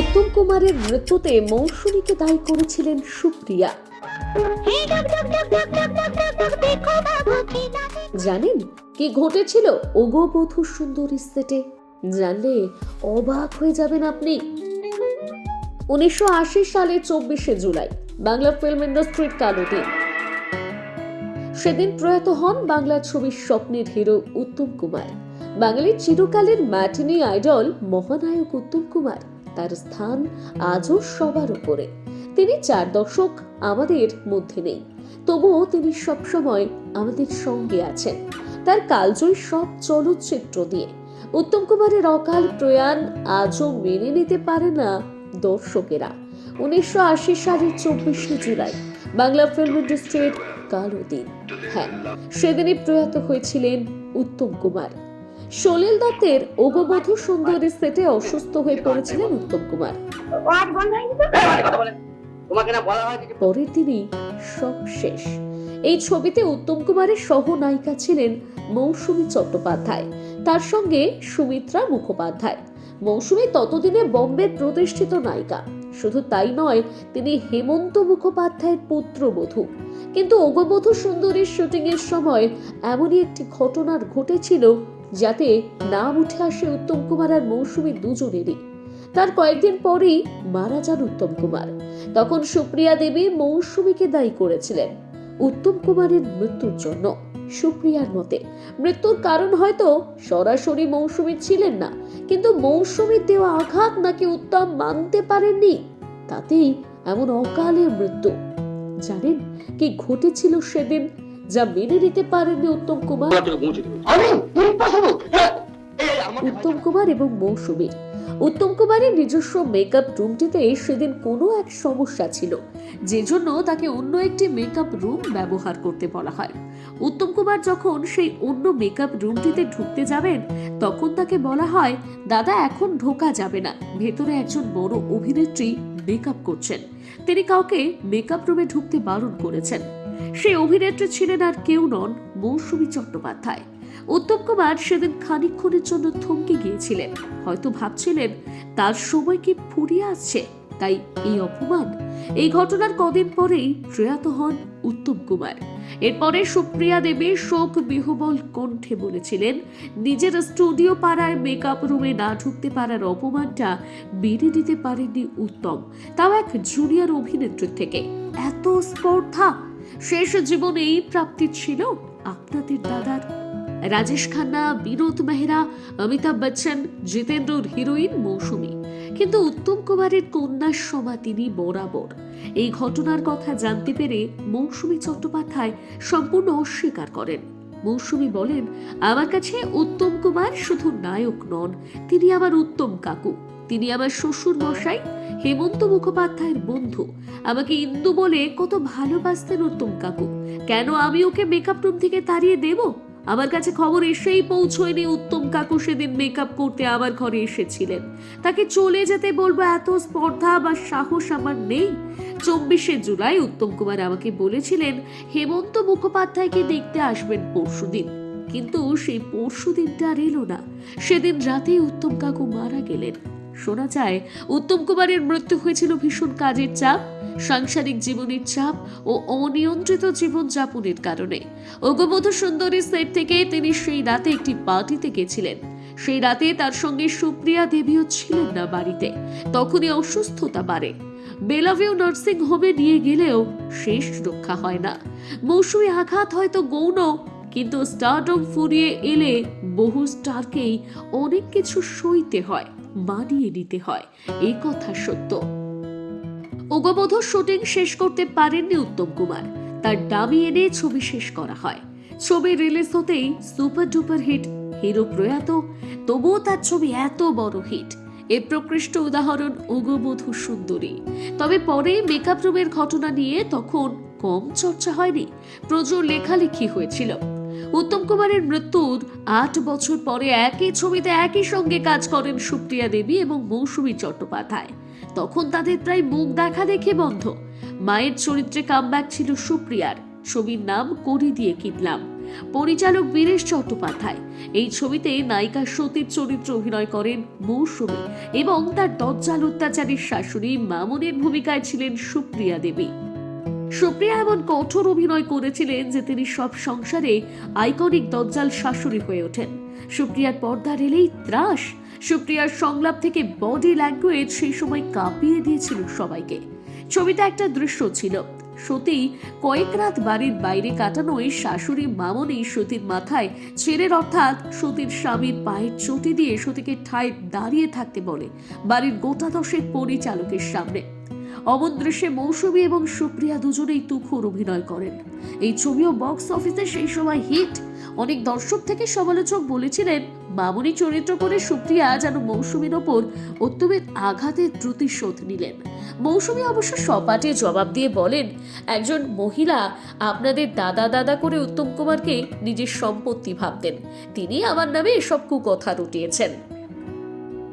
উত্তম কুমারের মৃত্যুতে মৌসুমীকে দায়ী করেছিলেন সুপ্রিয়া। জানেন কি ঘটেছিল? ওগোবধূ সুন্দরী সেটে। জানলে অবাক হয়ে যাবেন আপনি। উনিশশো আশি সালে চব্বিশে জুলাই, বাংলা ফিল্ম ইন্ডাস্ট্রির কালো দিন সেদিন প্রয়াত হন বাংলা ছবির স্বপ্নের হিরো উত্তম কুমার। বাঙালির চিরকালের ম্যাটিনি আইডল মহানায়ক উত্তম কুমার। তার স্থান আজও সবার উপরে। তিনি চার দশক আমাদের মধ্যে নেই। তবুও তিনি সবসময় আমাদের সঙ্গে আছেন। তার কালজয়ী সব চলচ্চিত্র দিয়ে। উত্তম কুমারের অকাল প্রয়াণ আজও মেনে নিতে পারে না দর্শকেরা। উনিশশো আশি সালের চব্বিশে জুলাই বাংলা ফিল্ম ইন্ডাস্ট্রির কালো দিন। হ্যাঁ সেদিনই প্রয়াত হয়েছিলেন উত্তম কুমার। সলিল দত্তের ওগবধূ সুন্দরী সেটে অসুস্থ হয়ে পড়েছিলেন উত্তম কুমার। হয়ে গেছে আরে কথা বলেন। তোমাকে না বলা হয়েছে যে পরের দিনই সব শেষ। এই ছবিতে উত্তম কুমারের সহনায়িকা ছিলেন মৌসুমী চট্টোপাধ্যায়। তার সঙ্গে সুমিত্রা মুখোপাধ্যায়। মৌসুমী ততদিনে বম্বের প্রতিষ্ঠিত নায়িকা। শুধু তাই নয় তিনি হেমন্ত মুখোপাধ্যায়ের পুত্রবধূ। কিন্তু অগবধূ সুন্দরীর শুটিং এর সময় এমনই একটি ঘটনার ঘটেছিল যাতে নাম উঠে আসে উত্তম কুমার আর মৌসুমী দুজনেরই। তার কয়েকদিন পরেই মারা যান উত্তম কুমার। তখন সুপ্রিয়া দেবী মৌসুমীকে দায়ী করেছিলেন উত্তম কুমারের মৃত্যুর জন্য সুপ্রিয়ার মতে। মৃত্যুর কারণ হয়তো সরাসরি মৌসুমী ছিলেন না, কিন্তু মৌসুমীর দেওয়া আঘাত নাকি উত্তম মানতে পারেননি, তাতেই এমন অকালে মৃত্যু। জানেন কি ঘটেছিল সেদিন? যা মেনে নিতে পারেননি উত্তম কুমার। ওরা তোকে পৌঁছে দেবে আমি ইম্পসিবল উত্তম কুমার এবং মৌসুমী। উত্তম কুমারের নিজস্ব মেকআপ রুমটিতে সেদিন কোনো এক সমস্যা ছিল যে জন্য তাকে অন্য একটি মেকআপ রুম ব্যবহার করতে বলা হয়। উত্তম কুমার যখন সেই অন্য মেকআপ রুমটিতে ঢুকতে যাবেন তখন তাকে বলা হয় দাদা এখন ঢোকা যাবে না। ভেতরে একজন বড় অভিনেত্রী মেকআপ করছেন। তিনি কাউকে মেকআপ রুমে ঢুকতে বারণ করেছেন। সেই অভিনেত্রী ছিলেন আর কেউ নন মৌসুমী চট্টোপাধ্যায়। উত্তম কুমার সেদিন খানিকক্ষণের জন্য থমকে গিয়েছিলেন। হয়তো ভাবছিলেন, তার সময় কি ফুরিয়ে আসছে? তাই এই অপমান? এই ঘটনার কদিন পরেই প্রয়াত হন উত্তম কুমার। এরপরে সুপ্রিয়া দেবী শোক বিহবল কণ্ঠে বলেছিলেন, নিজের স্টুডিও পাড়ায় মেকআপ রুমে না ঢুকতে পারার অপমানটা বেড়ে দিতে পারেননি উত্তম। তাও এক জুনিয়র অভিনেত্রীর থেকে। এত স্পর্ধা শেষ জীবনে এই প্রাপ্তি ছিল আপনাদের দাদার। রাজেশ খান্না, বিনোদ মেহরা, অমিতাভ বচ্চন, জিতেন্দ্রর হিরোইন মৌসুমী। কিন্তু উত্তম কুমারের কন্যার সমা তিনি বরাবর। এই ঘটনার কথা জানতে পেরে মৌসুমী চট্টোপাধ্যায় সম্পূর্ণ অস্বীকার করেন। মৌসুমী বলেন, আমার কাছে উত্তম কুমার শুধু নায়ক নন, তিনি আমার উত্তম কাকু। তিনি আমার শ্বশুর মশাই হেমন্ত মুখোপাধ্যায়ের বন্ধু। আমাকে ইন্দু বলে কত ভালোবাসতেন উত্তম কাকু। কেন আমি ওকে মেকআপ রুম থেকে তাড়িয়ে দেব? আমার কাছে খবর এসেই পৌঁছয়নি উত্তম কাকু সেদিন মেকআপ করতে আমার ঘরে এসেছিলেন। তাকে চলে যেতে বলব এত স্পর্ধা বা সাহস আমার নেই। চব্বিশে জুলাই উত্তম কুমার আমাকে বলেছিলেন, হেমন্ত মুখোপাধ্যায়কে দেখতে আসবেন পরশুদিন। কিন্তু সেই পরশু দিনটা আর এলো না। সেদিন রাতেই উত্তম কাকু মারা গেলেন। শোনা যায়, উত্তম কুমারের মৃত্যু হয়েছিল ভীষণ কাজের চাপ, সাংসারিক জীবনের চাপ ও অনিয়ন্ত্রিত জীবনযাপনের কারণে। অগবধূ সুন্দরী সেট থেকে তিনি সেই রাতে একটি পার্টিতে গেছিলেন। সেই রাতে তার সঙ্গে সুপ্রিয়া দেবীও ছিলেন না বাড়িতে। তখনই অসুস্থতা বাড়ে। বেলাভিউ নার্সিং হোমে নিয়ে গেলেও শেষ রক্ষা হয় না। মৌসুমী আঘাত হয়তো গৌণ, কিন্তু স্টারডম ফুরিয়ে এলে বহু স্টারকেই অনেক কিছু সইতে হয়। মানিয়ে নিতে হয়। এই কথা সত্য। ওগবোধ শুটিং শেষ করতে পারেননি উত্তম কুমার। তার দাবি এনে ছবি শেষ করা হয়। ছবি রিলিজ হতেই সুপার ডুপার হিট হিরো প্রয়াত, তবুও তার ছবি এত বড় হিট। এর প্রকৃষ্ট উদাহরণ ওগবধূ সুন্দরী। তবে পরে মেকআপ রুমের ঘটনা নিয়ে তখন কম চর্চা হয়নি। প্রচুর লেখালেখি হয়েছিল। উত্তম কুমারের মৃত্যুর আট বছর পরে একই ছবিতে একই সঙ্গে কাজ করেন সুপ্রিয়া দেবী এবং মৌসুমী চট্টোপাধ্যায়। তখন তাদের প্রায় মুখ দেখা দেখে বন্ধ। মায়ের চরিত্রে কামব্যাক ছিল সুপ্রিয়ার। ছবির নাম করি দিয়ে কিনলাম। পরিচালক বীরেশ চট্টোপাধ্যায়। এই ছবিতে নায়িকা সতীর চরিত্রে অভিনয় করেন মৌসুমী এবং তার দজ্জাল অত্যাচারীর শাশুড়ি মামুনের ভূমিকায় ছিলেন সুপ্রিয়া দেবী। সুপ্রিয়া এমন কঠোর অভিনয় করেছিলেন যে তিনি সব সংসারে আইকনিক দজ্জাল শাশুড়ি হয়ে ওঠেন। সুপ্রিয়ার পর্দা রেলেই ত্রাস। সুপ্রিয়ার সংলাপ থেকে বডি ল্যাঙ্গুয়েজ সেই সময় কাঁপিয়ে দিয়েছিল সবাইকে। ছবিতে একটা দৃশ্য ছিল। সতী কয়েক রাত বাড়ির বাইরে কাটানোয় শাশুড়ি মামনি সতীর মাথায় ছেলের অর্থাৎ সতীর স্বামীর পায়ের চটি দিয়ে সতীকে ঠায় দাঁড়িয়ে থাকতে বলে বাড়ির গোটা দশেক পরিচালকের সামনে। অমন দৃশ্যে মৌসুমী এবং সুপ্রিয়া দুজনেই তুখোর অভিনয় করেন। এই ছবিও বক্স অফিসে সেই সময় হিট। অনেক দর্শক থেকে সমালোচক বলেছিলেন, মামুনি চরিত্র করে সুপ্রিয়া যেন মৌসুমীর ওপর উত্তমের আঘাতের প্রতিশোধ নিলেন। মৌসুমী অবশ্য সপাটে জবাব দিয়ে বলেন, একজন মহিলা, আপনাদের দাদা দাদা করে উত্তম কুমারকে নিজের সম্পত্তি ভাবতেন। তিনি আমার নামে এসব কুকথা রটিয়েছেন।